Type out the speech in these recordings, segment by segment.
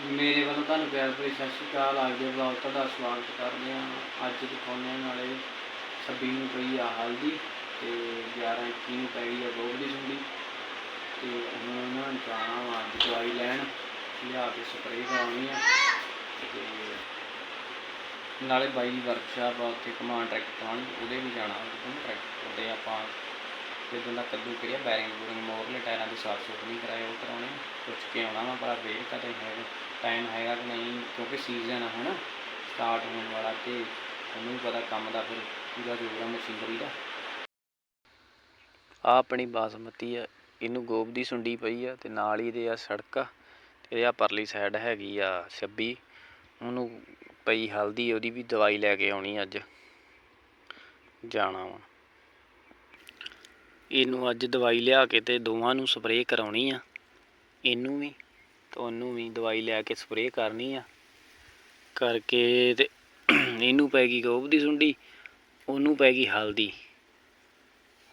ਮੇਰੇ ਵੱਲੋਂ ਤੁਹਾਨੂੰ ਪਿਆਰ ਭਰੀ ਸਤਿ ਸ਼੍ਰੀ ਅਕਾਲ। ਅੱਜ ਦੇ ਵਲੌਗ ਤੁਹਾਡਾ ਸਵਾਗਤ ਕਰਦੇ ਹਾਂ। ਅੱਜ ਦਿਖਾਉਂਦੇ ਹਾਂ ਨਾਲੇ 26 ਨੂੰ ਪਈ ਆ ਹਲਦੀ ਤੇ 11 21 ਨੂੰ ਪਈ ਆ ਗੋਭੀ ਦੀ ਸੁੰਡੀ। ਤੇ ਹੁਣ ਉਹਨਾਂ ਨੂੰ ਜਾਣਾ ਵਾ ਅੱਜ ਦਵਾਈ ਲੈਣ, ਲਿਆ ਕੇ ਸਪਰੇਅ ਕਰਾਉਣੀ ਆ। ਤੇ ਨਾਲੇ ਬਾਈ ਵਰਕਸ਼ਾਪ ਆ, ਉੱਥੇ ਕਮਾਂਡ ਟਰੈਕਟਰ ਕਰਾਉਣੀ ਉਹਦੇ ਵੀ ਜਾਣਾ ਉਹਨੂੰ ਟਰੈਕਟਰ ਆਪਾਂ ਜਦੋਂ ਦਾ ਕੱਦੂ ਕਰਿਆ ਬੈਰਿੰਗ ਬੂਰਿੰਗ ਮੋਰਲੇ ਟਾਇਰਾਂ ਦੀ ਸਾਫ਼ ਸੁਥਰੀ ਕਰਾਏ ਉਹ ਕਰਾਉਣੇ ਪੁੱਛ ਕੇ ਆਉਣਾ ਵਾ ਪਰ ਵੇਟ ਕਦੇ ਹੈਗਾ ਟਾਈਮ ਹੈਗਾ ਕਿ ਨਹੀਂ, ਕਿਉਂਕਿ ਸੀਜ਼ਨ ਆ ਹੁਣ ਸਟਾਰਟ ਹੋਣ ਵਾਲਾ ਤੇ ਉਹਨੂੰ ਵੀ ਪਤਾ ਕੰਮ ਦਾ ਫਿਰ ਪੂਰਾ ਜੋਗਾ ਮਸ਼ੀਨਰੀ ਦਾ। ਆ ਆਪਣੀ ਬਾਸਮਤੀ ਆ, ਇਹਨੂੰ ਗੋਬ ਦੀ ਸੁੰਡੀ ਪਈ ਆ ਤੇ ਨਾਲ ਹੀ ਇਹਦੇ ਆ ਸੜਕ ਆ, ਤੇ ਆ ਪਰਲੀ ਸਾਈਡ ਹੈਗੀ ਆ 26 ਉਹਨੂੰ ਪਈ ਹਲਦੀ, ਉਹਦੀ ਵੀ ਦਵਾਈ ਲੈ ਕੇ ਆਉਣੀ ਅੱਜ। ਜਾਣਾ ਵਾ। ਇਹਨੂੰ ਅੱਜ ਦਵਾਈ ਲਿਆ ਕੇ ਤੇ ਦੋਵਾਂ ਨੂੰ ਸਪਰੇਅ ਕਰਾਉਣੀ ਆ, ਇਹਨੂੰ ਵੀ। ਤਾਂ ਉਹਨੂੰ ਵੀ ਦਵਾਈ ਲੈ ਕੇ ਸਪਰੇਅ ਕਰਨੀ ਆ। ਕਰਕੇ ਤੇ ਇਹਨੂੰ ਪੈ ਗਈ ਗੋਬ ਦੀ ਸੁੰਡੀ, ਉਹਨੂੰ ਪੈ ਗਈ ਹਲਦੀ।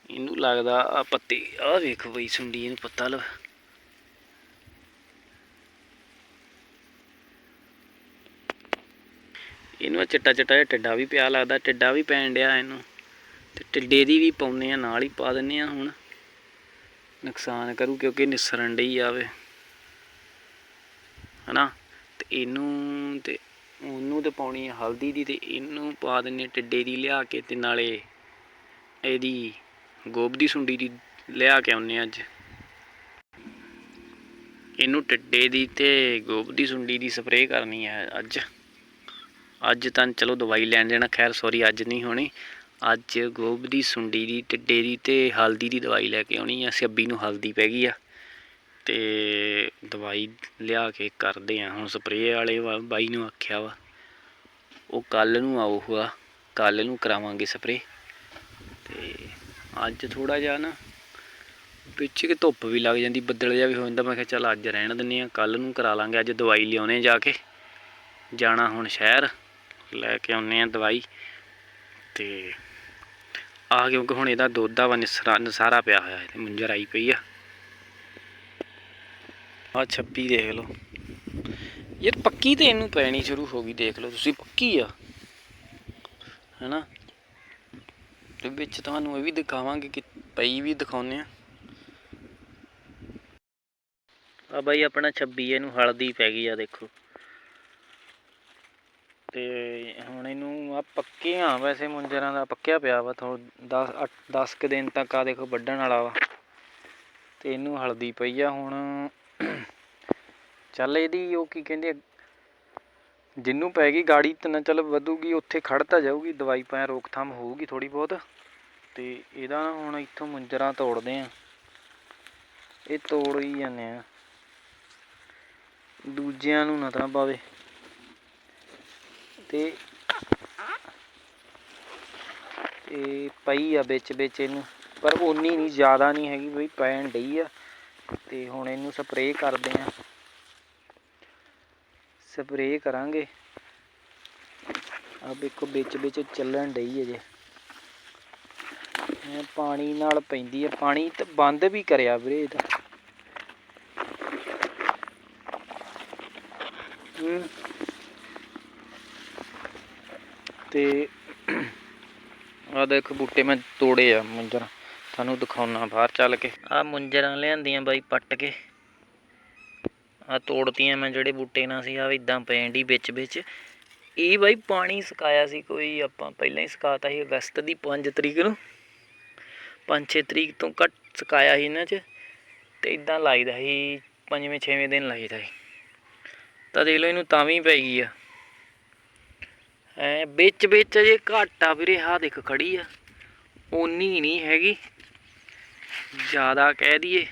ਇਹਨੂੰ ਲੱਗਦਾ ਆ ਪੱਤੇ ਆ ਵੇਖ ਬਈ ਸੁੰਡੀ, ਇਹਨੂੰ ਪੱਤਾ ਲਵ। ਇਹਨੂੰ ਚਿੱਟਾ ਚਿੱਟਾ ਜਿਹਾ ਟਿੱਡਾ ਵੀ ਪਿਆ ਲੱਗਦਾ ਟਿੱਡਾ ਵੀ ਪੈਣ ਡਿਆ ਇਹਨੂੰ। ਤੇ ਟਿੱਡੇ ਦੀ ਵੀ ਪਾਉਨੇ ਆ, ਨਾਲ ਹੀ ਪਾ ਦਿੰਨੇ ਆ ਹੁਣ। ਨੁਕਸਾਨ ਕਰੂ ਕਿਉਂਕਿ ਨਿਸਰਨ ਡਈ ਆਵੇ ਹਨਾ? ਤੇ ਇਹਨੂੰ ਤੇ ਉਹਨੂੰ ਤੇ ਪਾਉਣੀ ਆ ਹਲਦੀ ਦੀ ਤੇ ਇਹਨੂੰ ਪਾ ਦਿੰਨੇ ਟਿੱਡੇ ਦੀ ਲਿਆ ਕੇ ਤੇ ਨਾਲੇ ਇਹਦੀ ਗੋਬ ਦੀ ਸੁੰਡੀ ਦੀ ਲਿਆ ਕੇ ਆਉਨੇ ਅੱਜ। ਇਹਨੂੰ ਟਿੱਡੇ ਦੀ ਤੇ ਗੋਬ ਦੀ ਸੁੰਡੀ ਦੀ ਸਪਰੇਅ ਕਰਨੀ ਹੈ ਅੱਜ। ਅੱਜ ਤਾਂ ਚਲੋ ਦਵਾਈ ਲੈਣ ਦੇਣਾ, ਖੈਰ ਸੌਰੀ ਅੱਜ ਨਹੀਂ ਹੋਣੀ। ਅੱਜ ਗੋਬ ਦੀ ਸੁੰਡੀ ਦੀ, ਟਿੱਡੇ ਦੀ ਤੇ ਹਲਦੀ ਦੀ ਦਵਾਈ ਲੈ ਕੇ ਆਉਣੀ ਆ 26 ਨੂੰ ਹਲਦੀ ਪੈ ਗਈ ਆ। ਅਤੇ ਦਵਾਈ ਲਿਆ ਕੇ ਕਰਦੇ ਹਾਂ ਹੁਣ ਸਪਰੇਅ ਵਾਲੇ ਵਾ- ਬਾਈ ਨੂੰ ਆਖਿਆ ਵਾ, ਉਹ ਕੱਲ ਨੂੰ ਆਊਗਾ ਕੱਲ ਨੂੰ ਕਰਾਵਾਂਗੇ ਸਪਰੇਅ ਤੇ ਅੱਜ ਥੋੜਾ ਜਿਹਾ ਨਾ ਵਿੱਚ ਕਿ ਧੁੱਪ ਵੀ ਲੱਗ ਜਾਂਦੀ, ਬੱਦਲ ਜਿਹਾ ਵੀ ਹੋ ਜਾਂਦਾ। ਮੈਂ ਕਿਹਾ ਚੱਲ ਅੱਜ ਰਹਿਣ ਦਿੰਨੇ ਆ ਕੱਲ ਨੂੰ ਕਰਾ ਲਾਂਗੇ, ਅੱਜ ਦਵਾਈ ਲਿਆਉਣੇ ਜਾ ਕੇ। ਜਾਣਾ ਹੁਣ ਸ਼ਹਿਰ, ਲੈ ਕੇ ਆਉਨੇ ਆ ਦਵਾਈ। ਤੇ ਆ ਕਿਉਂਕਿ ਹੁਣ ਇਹਦਾ ਦੁੱਧ ਆ ਵਾ ਨਿਸਰਾ ਨਸਾਰਾ ਪਿਆ ਹੋਇਆ ਤੇ ਮੁੰਜਰ ਆਈ ਪਈ ਆ। ਆ 26 ਦੇਖ ਲਓ। ਯਾਰ ਪੱਕੀ ਤੇ ਇਹਨੂੰ ਪੈਣੀ ਸ਼ੁਰੂ ਹੋ ਗਈ, ਦੇਖ ਲਓ ਤੁਸੀਂ, ਪੱਕੀ ਆ। ਹੈਨਾ? ਤੇ ਵਿੱਚ ਤੁਹਾਨੂੰ ਇਹ ਵੀ ਦਿਖਾਵਾਂਗੇ ਕਿ ਪਈ ਵੀ ਦਿਖਾਉਨੇ ਆ। ਆ ਬਾਈ ਆਪਣਾ 26 ਇਹਨੂੰ ਹਲਦੀ ਪੈ ਗਈ ਆ, ਦੇਖੋ। ਤੇ ਹੁਣ ਇਹਨੂੰ ਆ ਪੱਕੇ ਆ, ਵੈਸੇ ਮੁੰਜਰਾਂ ਦਾ ਪੱਕਿਆ ਪਿਆ ਵਾ, ਥੋ 10 10 ਕੁ ਦਿਨ ਤੱਕ ਆ ਦੇਖੋ ਵੱਢਣ ਵਾਲਾ ਵਾ। ਤੇ ਇਹਨੂੰ ਹਲਦੀ ਪਈ ਆ, ਹੁਣ ਚੱਲ ਇਹਦੀ ਉਹ ਕੀ ਕਹਿੰਦੇ ਆ, ਜਿਹਨੂੰ ਪੈ ਗਈ ਗਾੜੀ ਤੇ ਨਾ ਚੱਲ ਵਧੂਗੀ ਉੱਥੇ ਖੜ ਤਾਂ ਜਾਊਗੀ ਦਵਾਈ ਪਾਇਆ ਰੋਕਥਾਮ ਹੋਊਗੀ ਥੋੜੀ ਬਹੁਤ ਤੇ ਇਹਦਾ ਹੁਣ ਇੱਥੋਂ ਮੁੰਜਰਾਂ ਤੋੜਦੇ ਆ। ਇਹ ਤੋੜ ਹੀ ਜਾਂਦੇ ਆ। ਦੂਜਿਆਂ ਨੂੰ ਨਾ ਤਾਂ ਪਾਵੇ। ਤੇ ਇਹ ਪਈ ਆ ਵਿੱਚ ਵਿੱਚ ਇਹਨੂੰ ਪਰ ਓਨੀ ਨਹੀਂ ਜ਼ਿਆਦਾ ਨਹੀਂ ਹੈਗੀ ਬਈ ਪੈਣ ਡਈ ਆ। ਤੇ ਹੁਣ ਇਹਨੂੰ ਸਪਰੇਅ ਕਰਦੇ ਆ। ਸਪਰੇਅ ਕਰਾਂਗੇ। ਆ ਵੇਖੋ, ਵਿੱਚ ਵਿੱਚ ਚੱਲਣ ਡਈ ਅਜੇ ਇਹ ਪਾਣੀ ਨਾਲ ਪੈਂਦੀ ਹੈ। ਪਾਣੀ ਤੇ ਬੰਦ ਵੀ ਕਰਿਆ ਵੀਰੇ ਇਹਦਾ। ਤੇ ਆ ਦੇਖ ਬੂਟੇ ਮੈਂ ਤੋੜੇ ਆ ਮੁੰਜਰ। ਤੁਹਾਨੂੰ ਦਿਖਾਉਣਾ ਬਾਹਰ ਚੱਲ ਕੇ। ਆ ਮੁੰਜਰਾਂ ਲਿਆਂਦੀਆਂ ਬਾਈ ਪੱਟ ਕੇ। ਆ ਤੋੜਤੀਆਂ ਮੈਂ ਜਿਹੜੇ ਬੂਟੇ ਨਾਲ ਸੀ ਆ ਇਦਾਂ ਪੈਂਦੀ ਵਿੱਚ ਵਿੱਚ। ਇਹ ਬਾਈ ਪਾਣੀ ਸੁਕਾਇਆ ਸੀ ਕੋਈ, ਆਪਾਂ ਪਹਿਲਾਂ ਹੀ ਸੁਕਾਤਾ ਸੀ ਅਗਸਤ ਦੀ 5 ਤਰੀਕ ਨੂੰ। 5-6 ਤਰੀਕ ਤੋਂ ਘੱਟ ਸੁਕਾਇਆ ਸੀ ਇਹਨਾਂ 'ਚ ਤੇ ਇਦਾਂ ਲਾਈਦਾ ਸੀ, ਪੰਜਵੇਂ ਛੇਵੇਂ ਦਿਨ ਲਾਈਦਾ ਸੀ। ਤਾਂ ਦੇਖ ਲਓ ਇਹਨੂੰ ਤਾਂ ਵੀ ਪੈ ਗਈ ਆ। ਐ ਵਿੱਚ ਵਿੱਚ ਜੇ ਘੱਟ ਆ ਵੀਰੇ, ਆਹ ਦੇਖ ਖੜੀ ਆ। ਓਨੀ ਨਹੀਂ ਹੈਗੀ, ਜ਼ਿਆਦਾ ਕਹਿ ਦਈਏ।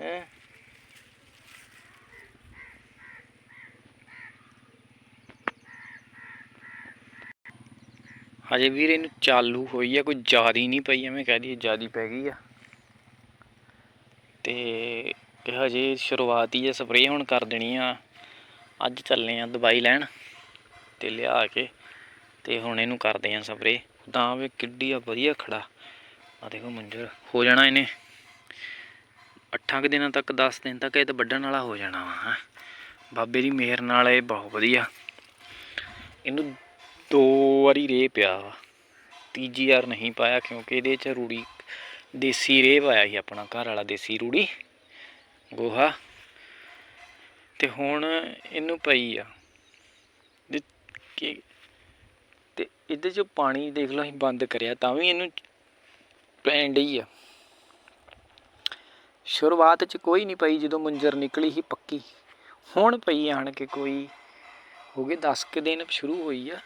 ਹੈਂ ਹਜੇ ਵੀਰ ਇਹਨੂੰ ਚਾਲੂ ਹੋਈ ਆ, ਕੋਈ ਜ਼ਿਆਦੀ ਨਹੀਂ ਪਈ, ਐਵੇਂ ਕਹਿ ਦਈਏ ਜ਼ਿਆਦੀ ਪੈ ਗਈ ਆ। ਤੇ ਹਜੇ ਸ਼ੁਰੂਆਤ ਹੀ ਆ, ਸਪਰੇਅ ਹੁਣ ਕਰ ਦੇਣੀ ਆ। ਅੱਜ ਚੱਲੇ ਆ ਦਵਾਈ ਲੈਣ ਤੇ ਲਿਆ ਕੇ ਤੇ ਹੁਣ ਇਹਨੂੰ ਕਰਦੇ ਆ ਸਪਰੇ ਤਾਂ ਵੇ ਕਿੱਡੀ ਆ, ਵਧੀਆ ਖੜਾ। ਆ ਦੇਖੋ ਮੰਜਰ, ਹੋ ਜਾਣਾ ਇਹਨੇ। 8 ਕੁ ਦਿਨਾਂ ਤੱਕ 10 ਦਿਨ ਤੱਕ ਇਹ ਤਾਂ ਵੱਢਣ ਵਾਲਾ ਹੋ ਜਾਣਾ ਵਾ, ਹੈਂ। ਬਾਬੇ ਦੀ ਮਿਹਰ ਨਾਲ ਇਹ ਬਹੁਤ ਵਧੀਆ। ਇਹਨੂੰ ਦੋ ਵਾਰੀ ਰੇ ਪਿਆ ਵਾ। ਤੀਜੀ ਵਾਰ ਨਹੀਂ ਪਾਇਆ ਕਿਉਂਕਿ ਇਹਦੇ ਚ ਰੂੜੀ, ਦੇਸੀ ਰੇ ਪਾਇਆ ਸੀ ਆਪਣਾ, ਘਰ ਵਾਲਾ ਦੇਸੀ ਰੂੜੀ, ਗੋਹਾ। ਤੇ ਹੁਣ ਇਹਨੂੰ ਪਈ ਆ। ਤੇ ਇਹਦੇ ਚ ਪਾਣੀ ਦੇਖ ਲਓ ਅਸੀਂ ਬੰਦ ਕਰਿਆ, ਤਾਂ ਵੀ ਇਹਨੂੰ ਪੈਣ ਡਈ ਆ। ਸ਼ੁਰੂਆਤ ਚ ਕੋਈ ਨਹੀਂ ਪਈ, ਜਦੋਂ ਮੁੰਜਰ ਨਿਕਲੀ ਸੀ ਪੱਕੀ। ਹੁਣ ਪਈ ਆਣ ਕੇ ਕੋਈ, ਹੋ ਗਏ 10 ਕੁ ਦਿਨ ਸ਼ੁਰੂ ਹੋਈ ਆ।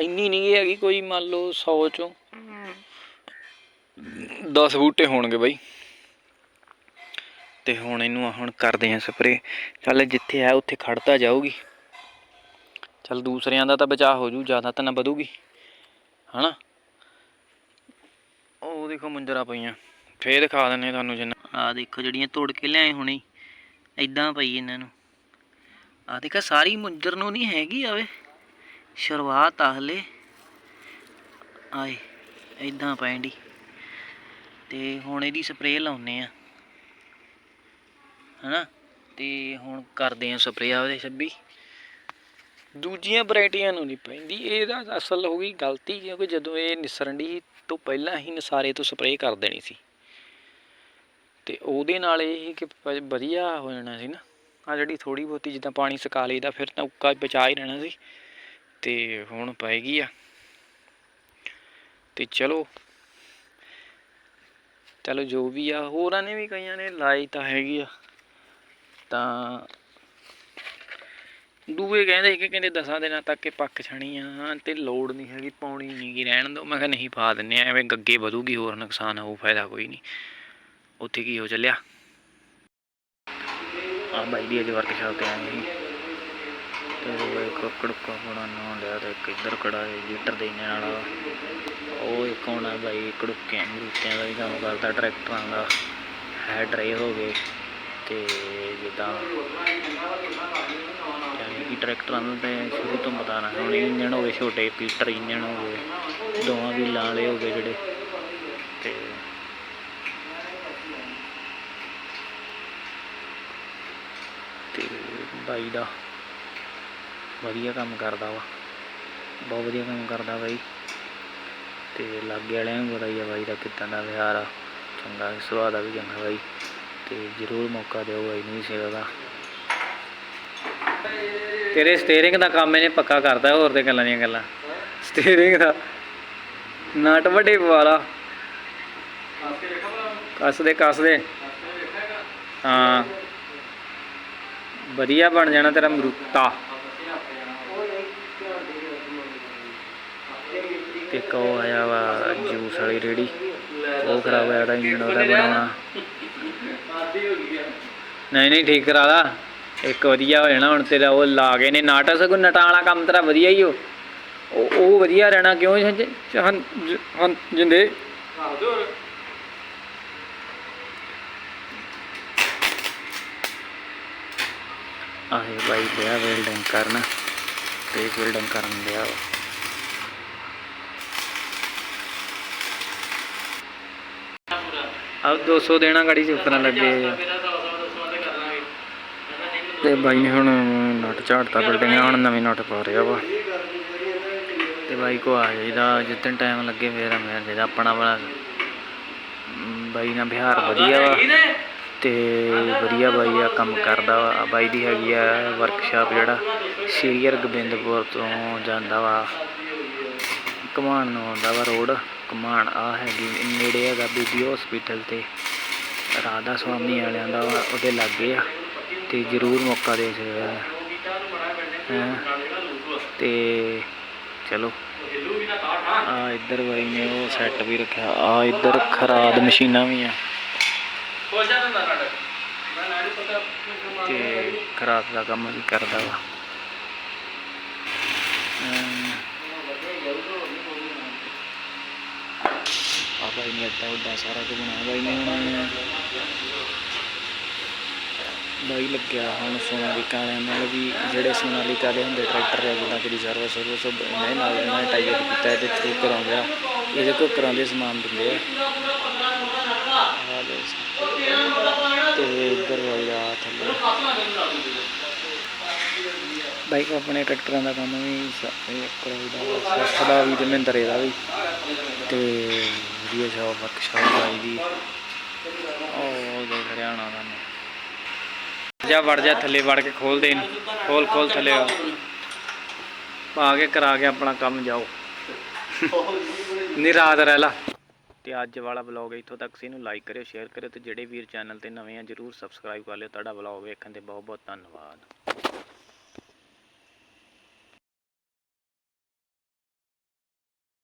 ਇੰਨੀ ਨਹੀਂ ਹੈਗੀ ਕੋਈ ਮੰਨ ਲਓ 100 ਚੋਂ। 10 ਬੂਟੇ ਹੋਣਗੇ ਬਾਈ। ਤੇ ਹੁਣ ਇਹਨੂੰ ਹੁਣ ਕਰਦੇ ਆ ਸਪਰੇ। ਚੱਲ ਜਿੱਥੇ ਹੈ ਉੱਥੇ ਖੜਤਾ ਜਾਊਗੀ। ਚੱਲ ਦੂਸਰਿਆਂ ਦਾ ਤਾਂ ਬਚਾਅ ਹੋ ਜੂ ਜ਼ਿਆਦਾ ਤਾਂ ਨਾ ਵਧੂਗੀ। ਹਨਾ? ਉਹ ਦੇਖੋ ਮੁੰਜਰਾ ਪਈਆਂ। ਫੇਰ ਦਿਖਾ ਦਿੰਨੇ ਤੁਹਾਨੂੰ ਜਿੰਨਾ। ਆ ਦੇਖੋ ਜਿਹੜੀਆਂ ਤੋੜ ਕੇ ਲਿਆਏ ਹੁਣੀ। ਐਦਾਂ ਪਈ ਇਹਨਾਂ ਨੂੰ। ਆ ਦੇਖਾ ਸਾਰੀ ਮੁੰਜਰ ਨੂੰ ਨਹੀਂ ਹੈਗੀ ਆਵੇ ਸ਼ੁਰੂਆਤ ਆ ਹਲੇ। ਆਏ ਐਦਾਂ ਪੈਂਦੀ। ਤੇ ਹੁਣ ਇਹਦੀ ਸਪਰੇਅ ਲਾਉਨੇ ਆ। ਹਨਾ? ਤੇ ਹੁਣ ਕਰਦੇ ਆ ਸਪਰੇਅ ਉਹਦੇ ਛੱਬੀ। ਦੂਜੀਆਂ ਵੈਰਾਈਟੀਆਂ ਨੂੰ ਨਹੀਂ ਪੈਂਦੀ। ਇਹਦਾ ਅਸਲ ਹੋ ਗਈ ਗਲਤੀ, ਕਿਉਂਕਿ ਜਦੋਂ ਇਹ ਨਿਸਰਨ ਦੀ ਤੋਂ ਪਹਿਲਾਂ ਹੀ ਨਸਾਰੇ ਤੋਂ ਸਪਰੇਅ ਕਰ ਦੇਣੀ ਸੀ। ਤੇ ਉਹਦੇ ਨਾਲ ਇਹ ਸੀ ਕਿ ਵਧੀਆ ਹੋ ਜਾਣਾ ਸੀ ਨਾ। ਆ ਜਿਹੜੀ ਥੋੜੀ ਬਹੁਤੀ ਜਿੱਦਾਂ ਪਾਣੀ ਸੁਕਾ ਲਈਦਾ, ਫਿਰ ਤਾਂ ਉੱਕਾ ਬਚਾ ਹੀ ਰਹਿਣਾ ਸੀ। ਤੇ ਹੁਣ ਪਏਗੀ ਆ। ਤੇ ਚਲੋ। ਚਲੋ ਜੋ ਵੀ ਆ, ਹੋਰਾਂ ਨੇ ਵੀ ਕਈਆਂ ਨੇ ਲਾਈ ਤਾਂ ਹੈਗੀ ਆ। ਤਾਂ ਦੂਏ ਕਹਿੰਦੇ ਕਿ ਕਹਿੰਦੇ ਦਸਾਂ ਦਿਨਾਂ ਤੱਕ ਇਹ ਪੱਕ ਛਣੀ ਆ ਤੇ ਲੋੜ ਨਹੀਂ ਹੈਗੀ, ਪਾਉਣੀ ਨਹੀਂ ਗੀ ਰਹਿਣ ਦੋ ਮੈਂ ਕਿਹਾ ਨਹੀਂ ਪਾ ਦਿੰਨੇ ਆ, ਐਵੇਂ ਗੱਗੇ ਵਧੂਗੀ, ਹੋਰ ਨੁਕਸਾਨ ਹੋਊ, ਫਾਇਦਾ ਕੋਈ ਨਹੀਂ। ਉੱਥੇ ਕੀ ਹੋ ਚੱਲਿਆ? ਆ ਬਾਈ ਦੀ ਅਜ ਵਰਕਸ਼ਾਪ ਤੇ ਆਏ ਤੇ ਉਹ ਇੱਕ ਕੜਕਾ ਬਣਾ ਨਾ ਲਿਆ ਤੇ ਇੱਕ ਇੱਧਰ ਕੜਾ ਹੈ ਲੀਟਰ ਦੇਣੇ ਵਾਲਾ ਉਹ ਇੱਕ ਹੋਣਾ ਬਾਈ ਕੜੁੱਕਿਆਂ ਮਰੂਕਿਆਂ ਦਾ ਵੀ ਕੰਮ ਕਰਦਾ, ਟਰੈਕਟਰਾਂ ਦਾ। ਹੈ ਡਰੇ ਹੋ ਗਏ ਤੇ ਜਿੱਦਾਂ ਯਾਨੀ ਕਿ ਟਰੈਕਟਰਾਂ ਨੂੰ ਤੇ ਸ਼ੁਰੂ ਤੋਂ ਪਤਾ ਨਾ, ਹੁਣ ਇੰਜਣ ਹੋਵੇ ਛੋਟੇ, ਪੀਟਰ ਇੰਜਣ ਹੋਵੇ ਦੋਵਾਂ ਵੀ ਲਾਲੇ ਹੋ ਗਏ ਜਿਹੜੇ। ਤੇ ਤੇ ਬਾਈ ਦਾ ਵਧੀਆ ਕੰਮ ਕਰਦਾ ਵਾ। ਬਹੁਤ ਵਧੀਆ ਕੰਮ ਕਰਦਾ ਬਾਈ। ਤੇ ਲਾਗੇ ਵਾਲਿਆਂ ਨੂੰ ਪਤਾ ਹੀ ਆ ਬਾਈ ਦਾ ਕਿੱਦਾਂ ਦਾ ਵਿਹਾਰ ਆ। ਚੰਗਾ ਸੁਭਾਅ ਦਾ ਵੀ ਚੰਗਾ ਬਾਈ। ਤੇ ਜ਼ਰੂਰ ਮੌਕਾ ਦਿਓ ਬਾਈ ਨੂੰ ਸੇਵਾ ਦਾ। ਤੇਰੇ ਸਟੀਅਰਿੰਗ ਦਾ ਕੰਮ ਇਹਨੇ ਪੱਕਾ ਕਰਦਾ ਹੋਰ ਤੇ ਗੱਲਾਂ ਦੀਆਂ ਗੱਲਾਂ। ਸਟੀਅਰਿੰਗ ਦਾ ਨਟ ਵੱਡੇ ਪਵਾਲਾ ਕੱਸ ਦੇ ਕੱਸ ਦੇ। ਹਾਂ। ਵਧੀਆ ਬਣ ਜਾਣਾ ਤੇਰਾ ਮਰੂਤਾ। ਤੇ ਕੋ ਆਇਆ ਵਾ, ਜੂਸ ਵਾਲੀ ਰੇੜੀ ਉਹ ਖਰਾਬ ਹੋਇਆ ਤਾਂ ਇੰਜਣ ਉਹਦਾ ਬਣਾਉਣਾ। ਨਹੀਂ ਨਹੀਂ, ਠੀਕ ਕਰਾ ਲਾ। ਇੱਕ ਵਧੀਆ ਹੋ ਜਾਣਾ ਹੁਣ ਤੇਰਾ, ਉਹ ਲਾ ਗਏ ਨੇ ਨਾਟਕ ਸਗੋਂ ਨਟਾਂ ਵਾਲਾ ਕੰਮ ਤੇਰਾ ਵਧੀਆ ਹੀ ਉਹ। ਉਹ ਉਹ ਵਧੀਆ ਰਹਿਣਾ ਕਿਉਂ ਜੀ ਜਿੰਦੇ। ਆਹੇ ਬਾਈ ਬਿਆ ਵੈਲਡਿੰਗ ਕਰਨ। ਤੇ ਵੈਲਡਿੰਗ ਕਰਨ ਦਿਆ ਵਾ ਅਬ 200 ਦੇਣਾ ਗਾੜੀ ਚ ਉਤਰਨ ਲੱਗੇ। ਤੇ ਬਾਈ ਨੇ ਹੁਣ ਨਟ ਝਾੜਤਾ ਬਿਲਡਿੰਗ ਹੁਣ ਨਵੇਂ ਨਟ ਪਾ ਰਿਹਾ ਵਾ। ਤੇ ਬਾਈ ਕੋ ਆ ਜਾਈਦਾ, ਜਿੱਦਣ ਟਾਈਮ ਲੱਗੇ ਫੇਰ ਮੈਂ ਜਿਹਦਾ ਆਪਣਾ ਬੜਾ ਬਾਈ ਨਾਲ ਬਿਹਾਰ ਵਧੀਆ ਵਾ। ਤੇ ਵਧੀਆ ਬਾਈ ਆ ਕੰਮ ਕਰਦਾ ਵਾ। ਬਾਈ ਦੀ ਹੈਗੀ ਆ ਵਰਕਸ਼ਾਪ ਜਿਹੜਾ ਸ਼ੇਰੀਅਰ ਗੋਬਿੰਦਪੁਰ ਤੋਂ ਜਾਂਦਾ ਵਾ। ਕਮਾਨ ਨੂੰ ਆਉਂਦਾ ਵਾ ਰੋਡ। ਕਮਾਨ ਆ ਹੈਗੀ ਨੇੜੇ ਹੈਗਾ ਬੀਬੀ ਹਸਪੀਟਲ ਤੇ। ਰਾਧਾ ਸੁਆਮੀ ਵਾਲਿਆਂ ਦਾ ਵਾ ਉਹਦੇ ਲਾਗੇ ਆ ਤੇ ਜ਼ਰੂਰ ਮੌਕਾ ਦੇ ਸਕਦਾ ਹੈ? ਤੇ ਚਲੋ। ਆ ਇੱਧਰ ਬਾਈ ਨੇ ਉਹ ਸੈੱਟ ਵੀ ਰੱਖਿਆ। ਆ ਇੱਧਰ ਖਰਾਦ ਮਸ਼ੀਨਾਂ ਵੀ ਆ। ਤੇ ਖਰਾਦ ਦਾ ਕੰਮ ਵੀ ਕਰਦਾ ਵਾ। ਅਮ ਆ ਬਾਈ ਨੇ ਅੱਡਾ ਉੱਡਾ ਸਾਰਾ ਕੁਝ ਬਣਾਇਆ। ਬਾਈ ਨੇ ਹੁਣ ਬਾਈ ਲੱਗਿਆ ਹੁਣ ਸੋਨਾਲੀਕਾ ਵਾਲਿਆਂ ਨਾਲ ਵੀ, ਜਿਹੜੇ ਸੋਨਾਲੀਕਾ ਦੇ ਹੁੰਦੇ ਟਰੈਕਟਰ ਆ ਜਿੱਦਾਂ ਕਿ ਸਰਵਿਸ ਸਰਵਿਸ ਇਹਨਾਂ ਨਾਲ ਇਹਨਾਂ ਟਾਈਪ ਕੀਤਾ, ਇਹਦੇ ਥਰੂ ਕਰਾਉਂਦੇ ਆ। ਇਹਦੇ ਕੋਲ ਕਰਾਉਂਦੇ ਸਮਾਨ ਦਿੰਦੇ ਆ। ਆਹ ਤੇ ਇੱਧਰ ਹੋਇਆ ਥੱਲੇ। ਬਾਈਕ ਆਪਣੇ ਟਰੈਕਟਰਾਂ ਦਾ ਕੰਮ ਵੀ ਸ- ਇਹ ਕਰਾਈਦਾ। ਸੱਤ ਦਾ ਵੀ ਤੇ ਮਹਿੰਦਰੇ ਦਾ ਵੀ। ਤੇ ਵਧੀਆ ਸ਼ਾਪ ਵਰਕਸ਼ਾਪ ਲਾਈ ਦੀ। ਉਹ ਦੇਖ ਹਰਿਆਣਾ ਦਾ ਨੇ। ਜਾ ਵੜ ਜਾ ਥੱਲੇ, ਵੜ ਕੇ ਖੋਲ ਦੇ ਖੋਲ ਖੋਲ ਥੱਲੇ ਆ। ਪਾ ਕੇ ਕਰਾ ਕੇ ਆਪਣਾ ਕੰਮ ਜਾਓ। ਨਹੀਂ ਰਾਤ ਰਹਿ ਲਾ। ਤੇ ਅੱਜ ਵਾਲਾ ਵਲੌਗ ਇੱਥੋਂ ਤੱਕ। ਸੀ ਇਹਨੂੰ ਲਾਈਕ ਕਰਿਓ ਸ਼ੇਅਰ ਕਰਿਓ ਤੇ ਜਿਹੜੇ ਵੀਰ ਚੈਨਲ ਤੇ ਨਵੇਂ ਆ, ਜਰੂਰ ਸਬਸਕ੍ਰਾਈਬ ਕਰ ਲਿਓ। ਤੁਹਾਡਾ ਵਲੌਗ ਵੇਖਣ ਤੇ ਬਹੁਤ ਬਹੁਤ ਧੰਨਵਾਦ।